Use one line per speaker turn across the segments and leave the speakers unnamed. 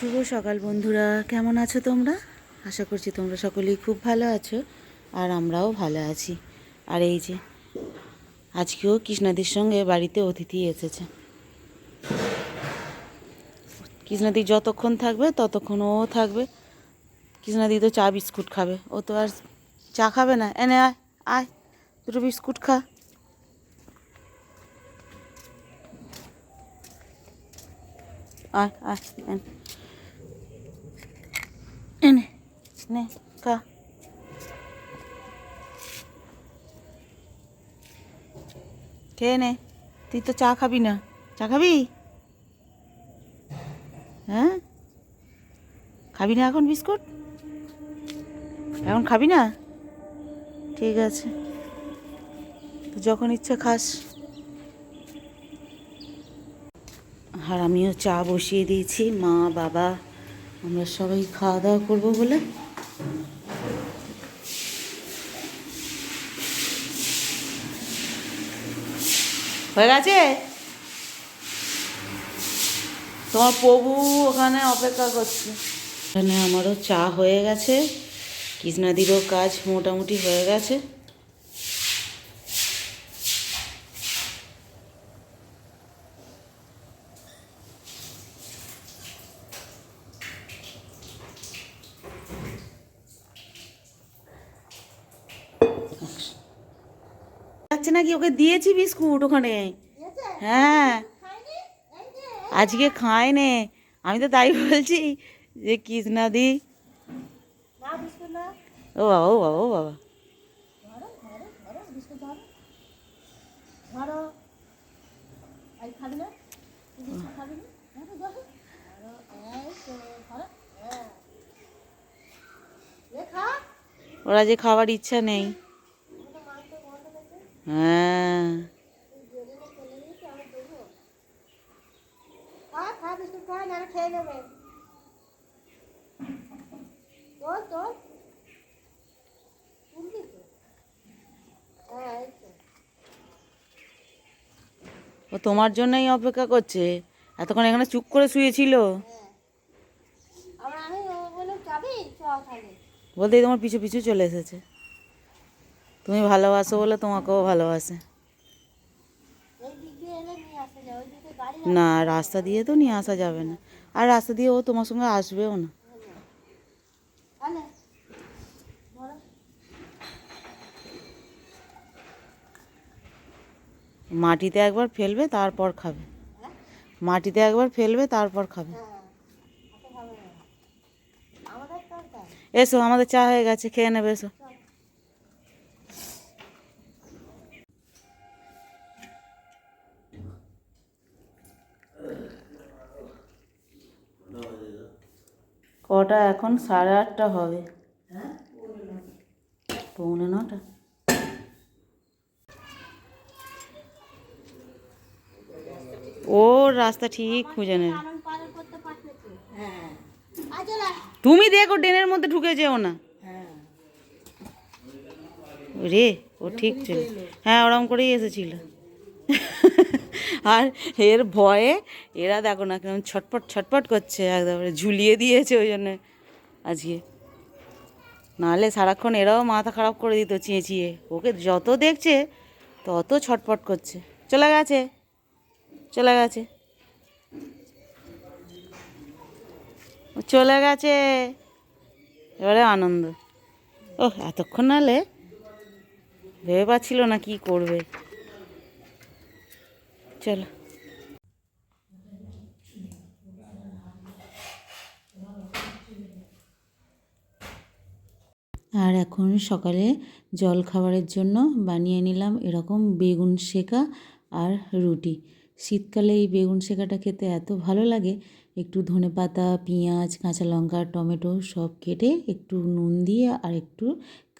শুভ সকাল বন্ধুরা। কেমন আছো তোমরা? আশা করছি তোমরা সকলেই খুব ভালো আছো আর আমরাও ভালো আছি। আর এই যে, আজকেও কৃষ্ণাদির সঙ্গে বাড়িতে অতিথি এসেছে। কৃষ্ণাদি যতক্ষণ থাকবে, ততক্ষণ ও থাকবে। কৃষ্ণাদি তো চা, বিস্কুট খাবে। ও তো আর চা খাবে না। এনে আয় আয়, দুটো বিস্কুট খা। আয় আয় এনে এনে নে তুই তো চা খাবি না। চা খাবি? হ্যাঁ? খাবি না এখন বিস্কুট? এখন খাবি না? ঠিক আছে। যখন ইচ্ছে খাস। আর আমিও চা বসিয়ে দিয়েছি, মা, বাবা, আমরা সবাই খাওয়া দাওয়া করব বলে। হয়ে গেছে? তোমার প্রভু ওখানে অপেক্ষা করছে। এখানে আমারও চা হয়ে গেছে, কৃষ্ণাদিরও কাজ মোটামুটি হয়ে গেছে। যাচ্ছে নাকি? ওকে দিয়েছি বিস্কুট ওখানে। হ্যাঁ। আজকে খায় নে আমি তো তাই বলছি যে কৃষ্ণাদি ও বাবা ও বাবা ও বাবা। ওরা যে খাবার ইচ্ছা নেই। হ্যাঁ। ও তোমার জন্যই অপেক্ষা করছে। এতক্ষণ এখানে চুপ করে শুয়েছিল। বলতেই তোমার পিছু পিছু চলে এসেছে। তুমি ভালোবাসো বলে তোমাকেও ভালোবাসে। না, রাস্তা দিয়ে তো নিয়ে আসা যাবে না। আর রাস্তা দিয়ে ও তোমার সঙ্গে আসবেও না। মাটিতে একবার ফেলবে, তারপর খাবে। মাটিতে একবার ফেলবে, তারপর খাবে। এসো, আমাদের চা হয়ে গেছে, খেয়ে নেবে, এসো। কটা এখন? সাড়ে আটটা হবে। পৌনে নটা। ও রাস্তা ঠিক খুঁজে নেবে। তুমি দেখো ড্রেনের মধ্যে ঢুকে যেও না। রে, ও ঠিক ছিল হ্যাঁ ওরম করেই এসেছিল। আর এর ভয়ে এরা দেখো না কেমন ছটপট ছটপট করছে, একদম ঝুলিয়ে দিয়েছে ওই জন্যে আজকে। নাহলে সারাক্ষণ এরাও মাথা খারাপ করে দিত চেঁচিয়ে। ওকে যত দেখছে, তত ছটপট করছে। চলে গেছে চলে গেছে। চলে গেছে। এবারে আনন্দ। ও এতক্ষণ নাহলে ভেবে পাচ্ছিল না কি করবে। চলো। আর এখন সকালে জল খাবারের জন্য বানিয়ে নিলাম এরকম বেগুন শেকা আর রুটি। শীতকালে এই বেগুন শেকাটা খেতে এত ভালো লাগে, একটু ধনে পাতা পেঁয়াজ, কাঁচা লঙ্কা, টমেটো সব কেটে একটু নুন দিয়ে আর একটু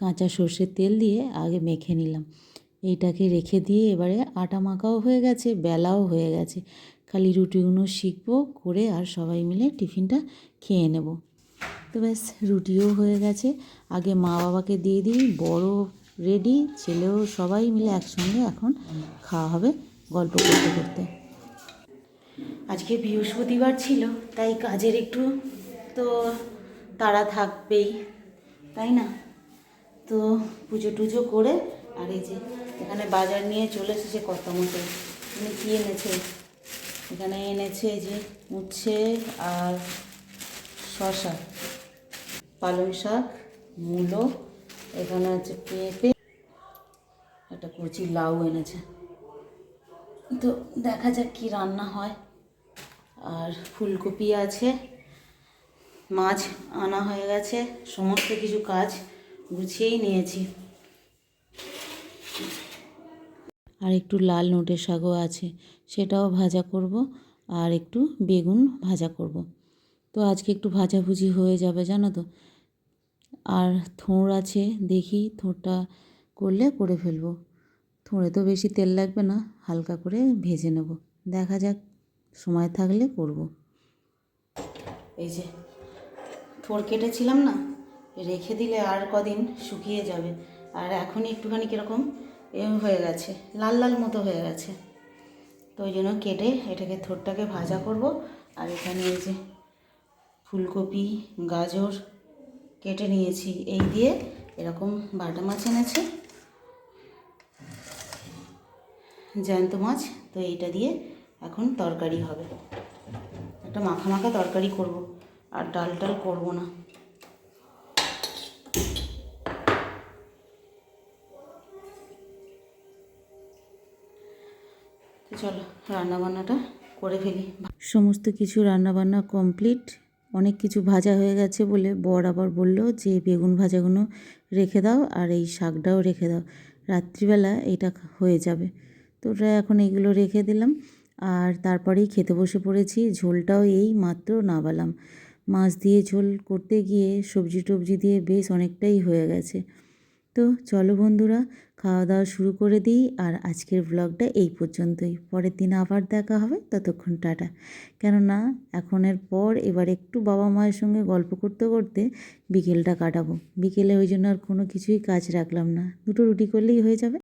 কাঁচা সর্ষের তেল দিয়ে আগে মেখে নিলাম। এইটাকে রেখে দিয়ে এবারে আটা মাখাও হয়ে গেছে, বেলাও হয়ে গেছে। খালি রুটিগুলো শিখব, করে আর সবাই মিলে টিফিনটা খেয়ে নেব। তো ব্যাস, রুটিও হয়ে গেছে। আগে মা বাবাকে দিয়ে দিই, বড় রেডি, ছেলেও সবাই মিলে একসঙ্গে এখন খাওয়া হবে গল্প করতে করতে। আজকে বৃহস্পতিবার ছিল, তাই কাজের একটু তো তাড়া থাকবেই, তাই না? তো পুজো টুজো করে আর এই যে এখানে বাজার নিয়ে চলে এসেছে কত মতো মানে কী এনেছে? এখানে এনেছে যে উচ্ছে আর শশা পালং শাক, মূলো, এখানে আছে পেঁপে, একটা কচি লাউ এনেছে। তো দেখা যাক কি রান্না হয়। আর ফুলকপি আছে, মাছ আনা হয়ে গেছে, সমস্ত কিছু কাজ গুছিয়েই নিয়েছি। আর একটু লাল নোটের শাকও আছে, সেটাও ভাজা করব আর একটু বেগুন ভাজা করব। তো আজকে একটু ভাজাভুজি হয়ে যাবে, জানো তো। আর থোড় আছে, দেখি থোড়টা করলে করে ফেলব। থোড়ে তো বেশি তেল লাগবে না, হালকা করে ভেজে নেব। দেখা যাক, সময় থাকলে করব। এই যে, থোড় কেটেছিলাম না, রেখে দিলে আর কদিন শুকিয়ে যাবে। আর এখনই একটুখানি কীরকম এম হয়ে গেছে, লাল লাল মতো হয়ে গেছে। তো ওই জন্য কেটে এটাকে থোড়টাকে ভাজা করব। আর এখানে এই যে ফুলকপি, গাজর কেটে নিয়েছি। এই দিয়ে এরকম বাটা মাছ এনেছে। জ্যান্ত মাছ, তো এইটা দিয়ে এখন তরকারি হবে। একটা মাখা মাখা তরকারি করব, আর ডাল টাল করব না। চলো, রান্নাবান্নাটা করে ফেলি। সমস্ত কিছু রান্নাবান্না কমপ্লিট। অনেক কিছু ভাজা হয়ে গেছে বলে বর আবার বলল যে, বেগুন ভাজাগুলো রেখে দাও আর এই শাকটাও রেখে দাও। রাত্রিবেলা এটা হয়ে যাবে। তো ওটা এখন এইগুলো রেখে দিলাম। আর তারপরেই খেতে বসে পড়েছি। ঝোলটাও এই মাত্র নাবালাম। মাছ দিয়ে ঝোল করতে গিয়ে সবজি টবজি দিয়ে বেশ অনেকটাই হয়ে গেছে। তো চলো বন্ধুরা, খাওয়া দাওয়া শুরু করে দিই আর আজকের ব্লগটা এই পর্যন্তই। পরের দিন আবার দেখা হবে, ততক্ষণ টাটা। কেননা, এখনের পর এবার একটু বাবা মায়ের সঙ্গে গল্প করতে করতে বিকেলটা কাটাবো। বিকেলে ওই জন্য আর কোনো কিছুই কাজ রাখলাম না। দুটো রুটি করলেই হয়ে যাবে।